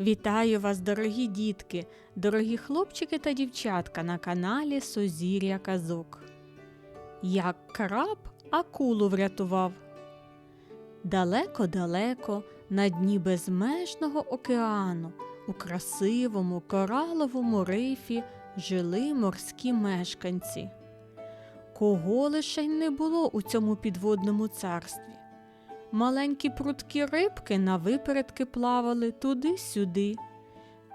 Вітаю вас, дорогі дітки, дорогі хлопчики та дівчатка на каналі Созір'я Казок. Як краб акулу врятував. Далеко-далеко на дні безмежного океану у красивому кораловому рифі жили морські мешканці. Кого лише й не було у цьому підводному царстві. Маленькі прудкі рибки на випередки плавали туди-сюди.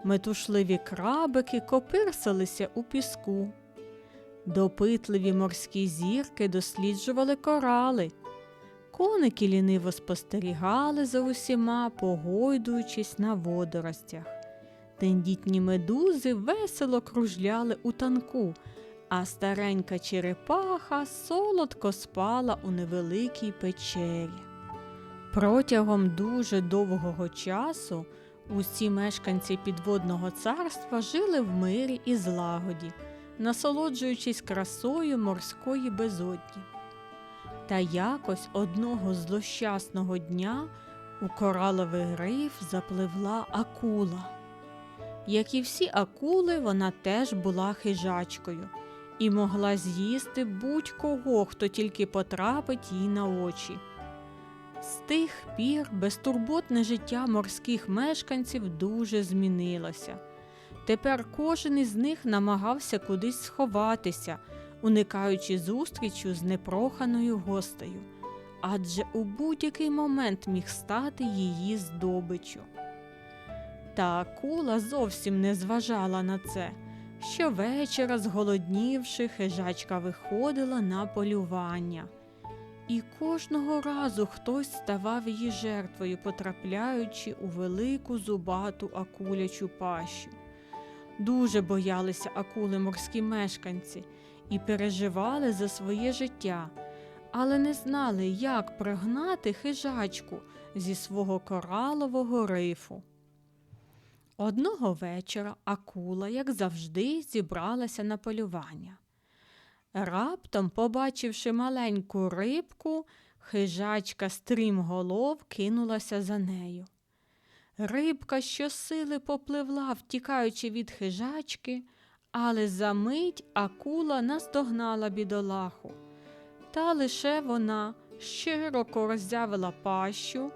Метушливі крабики копирсалися у піску. Допитливі морські зірки досліджували корали. Коники ліниво спостерігали за усіма, погойдуючись на водоростях. Тендітні медузи весело кружляли у танку, а старенька черепаха солодко спала у невеликій печері. Протягом дуже довгого часу усі мешканці підводного царства жили в мирі і злагоді, насолоджуючись красою морської безодні. Та якось одного злощасного дня у кораловий риф запливла акула. Як і всі акули, вона теж була хижачкою і могла з'їсти будь-кого, хто тільки потрапить їй на очі. З тих пір безтурботне життя морських мешканців дуже змінилося. Тепер кожен із них намагався кудись сховатися, уникаючи зустрічю з непроханою гостею, адже у будь-який момент міг стати її здобиччю. Та акула зовсім не зважала на це. Щовечора, зголоднівши, хижачка виходила на полювання. І кожного разу хтось ставав її жертвою, потрапляючи у велику зубату акулячу пащу. Дуже боялися акули морські мешканці і переживали за своє життя, але не знали, як прогнати хижачку зі свого коралового рифу. Одного вечора акула, як завжди, зібралася на полювання. Раптом, побачивши маленьку рибку, хижачка стрімголов кинулася за нею. Рибка щосили попливла, втікаючи від хижачки, але за мить акула наздогнала бідолаху. Та лише вона широко роззявила пащу,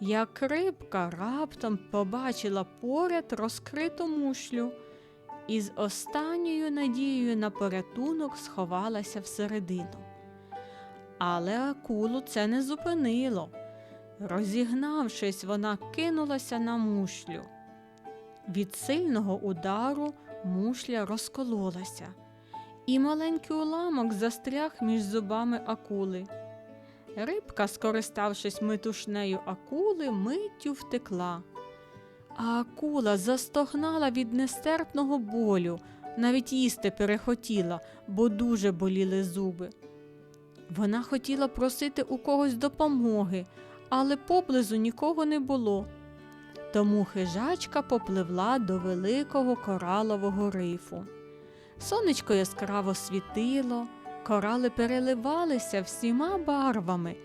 як рибка раптом побачила поряд розкриту мушлю і з останньою надією на порятунок сховалася всередину. Але акулу це не зупинило. Розігнавшись, вона кинулася на мушлю. Від сильного удару мушля розкололася, і маленький уламок застряг між зубами акули. Рибка, скориставшись метушнею акули, миттю втекла. А акула застогнала від нестерпного болю, навіть їсти перехотіла, бо дуже боліли зуби. Вона хотіла просити у когось допомоги, але поблизу нікого не було. Тому хижачка попливла до великого коралового рифу. Сонечко яскраво світило, корали переливалися всіма барвами,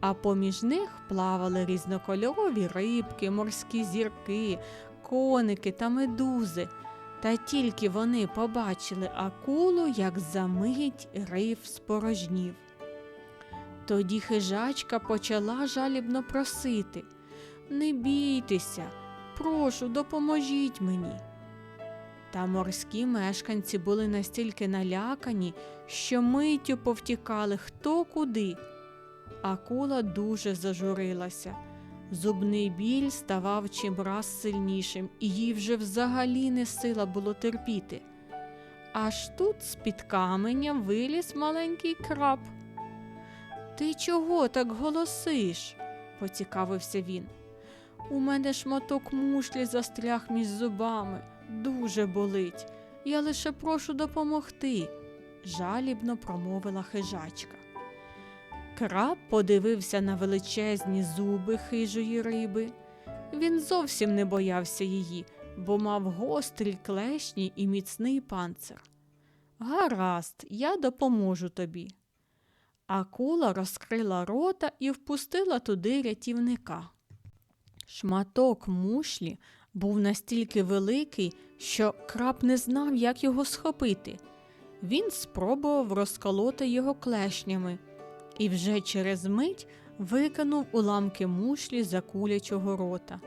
а поміж них плавали різнокольорові рибки, морські зірки, коники та медузи. Та тільки вони побачили акулу, як за мить риф спорожнів. Тоді хижачка почала жалібно просити Не бійтеся, прошу, допоможіть мені. Та морські мешканці були настільки налякані, що миттю повтікали хто куди. Акула дуже зажурилася. Зубний біль ставав чимраз сильнішим, і їй вже взагалі не сила було терпіти. Аж тут з-під каменя виліз маленький краб. Ти чого так голосиш? поцікавився він. У мене шматок мушлі застряг між зубами. Дуже болить. Я лише прошу допомогти, жалібно промовила хижачка. Краб подивився на величезні зуби хижої риби. Він зовсім не боявся її, бо мав гострі клешні і міцний панцир. Гаразд, я допоможу тобі. Акула розкрила рота і впустила туди рятівника. Шматок мушлі був настільки великий, що краб не знав, як його схопити. Він спробував розколоти його клешнями і вже через мить викинув уламки мушлі за кулячого рота.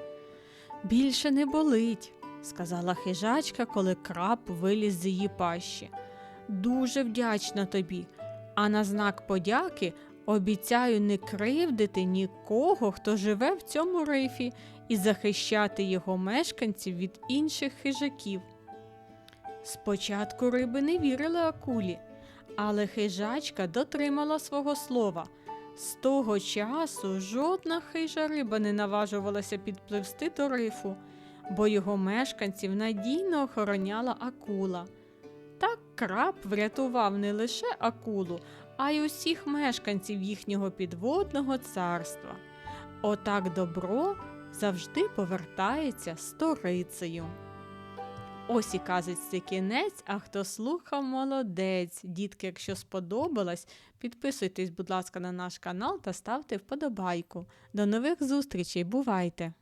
Більше не болить, сказала хижачка, коли краб виліз з її пащі. Дуже вдячна тобі, а на знак подяки обіцяю не кривдити нікого, хто живе в цьому рифі, і захищати його мешканців від інших хижаків. Спочатку риби не вірили акулі, але хижачка дотримала свого слова. З того часу жодна хижа риба не наважувалася підпливсти до рифу, бо його мешканців надійно охороняла акула. Так краб врятував не лише акулу, а й усіх мешканців їхнього підводного царства. Отак добро завжди повертається сторицею. Ось і казочці кінець, а хто слухав, молодець. Дітки, якщо сподобалось, підписуйтесь, будь ласка, на наш канал та ставте вподобайку. До нових зустрічей, бувайте!